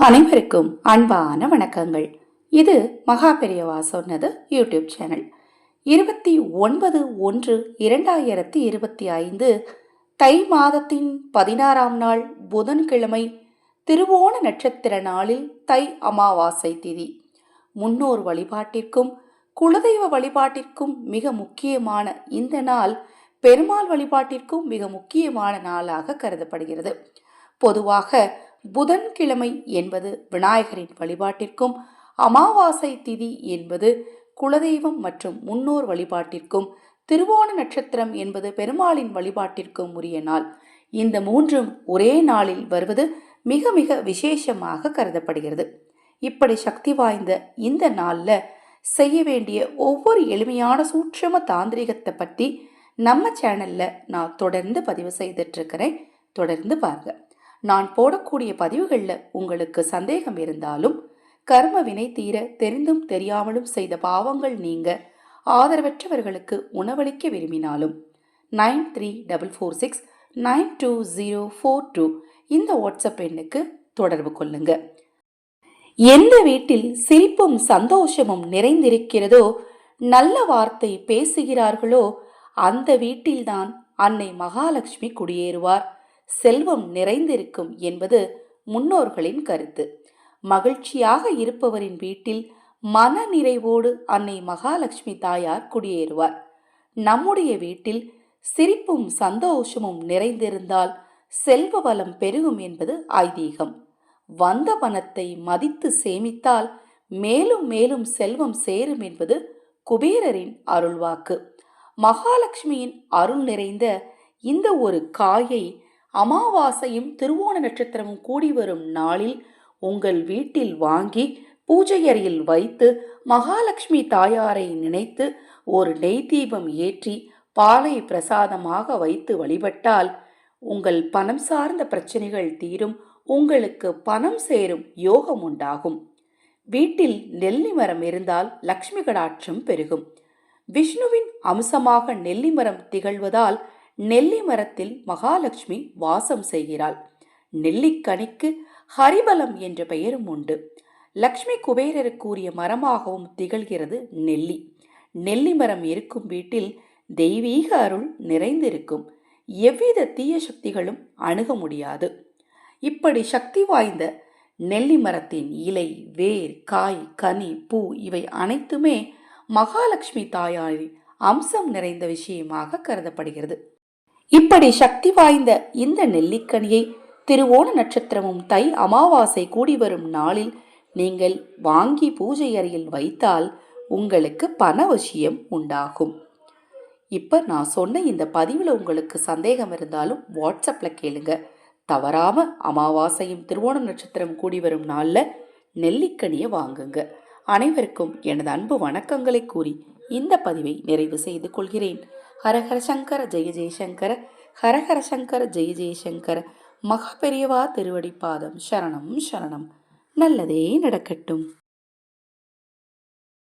அனைவருக்கும் அன்பான வணக்கங்கள். இது மகா பெரியவா சொன்னது யூடியூப் சேனல். இருபத்தி ஒன்பது ஒன்று இரண்டாயிரத்தி இருபத்தி ஐந்து தை மாதத்தின் பதினாறாம் நாள் புதன்கிழமை திருவோண நட்சத்திர நாளில் தை அமாவாசை திதி. முன்னோர் வழிபாட்டிற்கும் குலதெய்வ வழிபாட்டிற்கும் மிக முக்கியமான இந்த நாள் பெருமாள் வழிபாட்டிற்கும் மிக முக்கியமான நாளாக கருதப்படுகிறது. பொதுவாக புதன்கிழமை என்பது விநாயகரின் வழிபாட்டிற்கும் அமாவாசை திதி என்பது குலதெய்வம் மற்றும் முன்னோர் வழிபாட்டிற்கும் திருவோண நட்சத்திரம் என்பது பெருமாளின் வழிபாட்டிற்கும் உரிய நாள். இந்த மூன்றும் ஒரே நாளில் வருவது மிக மிக விசேஷமாக கருதப்படுகிறது. இப்படி சக்தி வாய்ந்த இந்த நாளில் செய்ய வேண்டிய ஒவ்வொரு எளிமையான சூட்சம தாந்திரிகத்தை பற்றி நம்ம சேனலில் நான் தொடர்ந்து பதிவு செய்துட்ருக்கிறேன் தொடர்ந்து பாருங்கள் நான் போடக்கூடிய பதிவுகளில் உங்களுக்கு சந்தேகம் இருந்தாலும் கர்ம வினை தீர தெரிந்தும் தெரியாமலும் செய்த பாவங்கள் நீங்க ஆதரவற்றவர்களுக்கு உணவளிக்க விரும்பினாலும் nine three double four six nine two zero four two இந்த வாட்ஸ்அப் எண்ணுக்கு தொடர்பு கொள்ளுங்க. எந்த வீட்டில் சிரிப்பும் சந்தோஷமும் நிறைந்திருக்கிறதோ நல்ல வார்த்தை பேசுகிறார்களோ அந்த வீட்டில்தான் அன்னை மகாலட்சுமி குடியேறுவார். செல்வம் நிறைந்திருக்கும் என்பது முன்னோர்களின் கருத்து. மகிழ்ச்சியாக இருப்பவரின் வீட்டில் மன நிறைவோடு அன்னை மகாலட்சுமி தாயார் குடியேறுவார். நம்முடைய வீட்டில் சிரிப்பும் சந்தோஷமும் நிறைந்திருந்தால் செல்வ வளம் பெருகும் என்பது ஐதீகம். வந்த பணத்தை மதித்து சேமித்தால் மேலும் மேலும் செல்வம் சேரும் என்பது குபேரரின் அருள்வாக்கு. மகாலட்சுமியின் அருள் நிறைந்த இந்த ஒரு காயை அமாவாசையும் திருவோண நட்சத்திரமும் கூடி வரும் நாளில் உங்கள் வீட்டில் வாங்கி பூஜை அறையில் வைத்து மகாலட்சுமி தாயாரை நினைத்து ஒரு நெய் தீபம் ஏற்றி பாலை பிரசாதமாக வைத்து வழிபட்டால் உங்கள் பணம் சார்ந்த பிரச்சனைகள் தீரும் உங்களுக்கு பணம் சேரும் யோகம் உண்டாகும். வீட்டில் நெல்லி மரம் இருந்தால் லக்ஷ்மி கடாட்சம் பெருகும். விஷ்ணுவின் அம்சமாக நெல்லி மரம் திகழ்வதால் நெல்லி மரத்தில் மகாலட்சுமி வாசம் செய்கிறாள். நெல்லிக்கனிக்கு ஹரிபலம் என்ற பெயரும் உண்டு. லக்ஷ்மி குபேரருக்குரிய மரமாகவும் திகழ்கிறது நெல்லி. நெல்லி மரம் இருக்கும் வீட்டில் தெய்வீக அருள் நிறைந்திருக்கும். எவ்வித தீய சக்திகளும் அணுக முடியாது. இப்படி சக்தி வாய்ந்த நெல்லி மரத்தின் இலை வேர் காய் கனி பூ இவை அனைத்துமே மகாலட்சுமி தாயாரின் அம்சம் நிறைந்த விஷயமாக கருதப்படுகிறது. இப்படி சக்தி வாய்ந்த இந்த நெல்லிக்கனியை திருவோண நட்சத்திரமும் தை அமாவாசை கூடி வரும் நாளில் நீங்கள் வாங்கி பூஜை அறையில் வைத்தால் உங்களுக்கு பண விஷயம் உண்டாகும். இப்போ நான் சொன்ன இந்த பதிவில் உங்களுக்கு சந்தேகம் இருந்தாலும் வாட்ஸ்அப்பில் கேளுங்க. தவறாமல் அமாவாசையும் திருவோண நட்சத்திரம் கூடி வரும் நாளில் நெல்லிக்கனியை வாங்குங்க. அனைவருக்கும் எனது அன்பு வணக்கங்களை கூறி இந்த பதிவை நிறைவு செய்து கொள்கிறேன். ஹரஹர சங்கர ஜெய ஜெயசங்கர ஹரஹர சங்கர ஜெய ஜெயசங்கர மகா பெரியவா திருவடி பாதம் சரணம் சரணம். நல்லதே நடக்கட்டும்.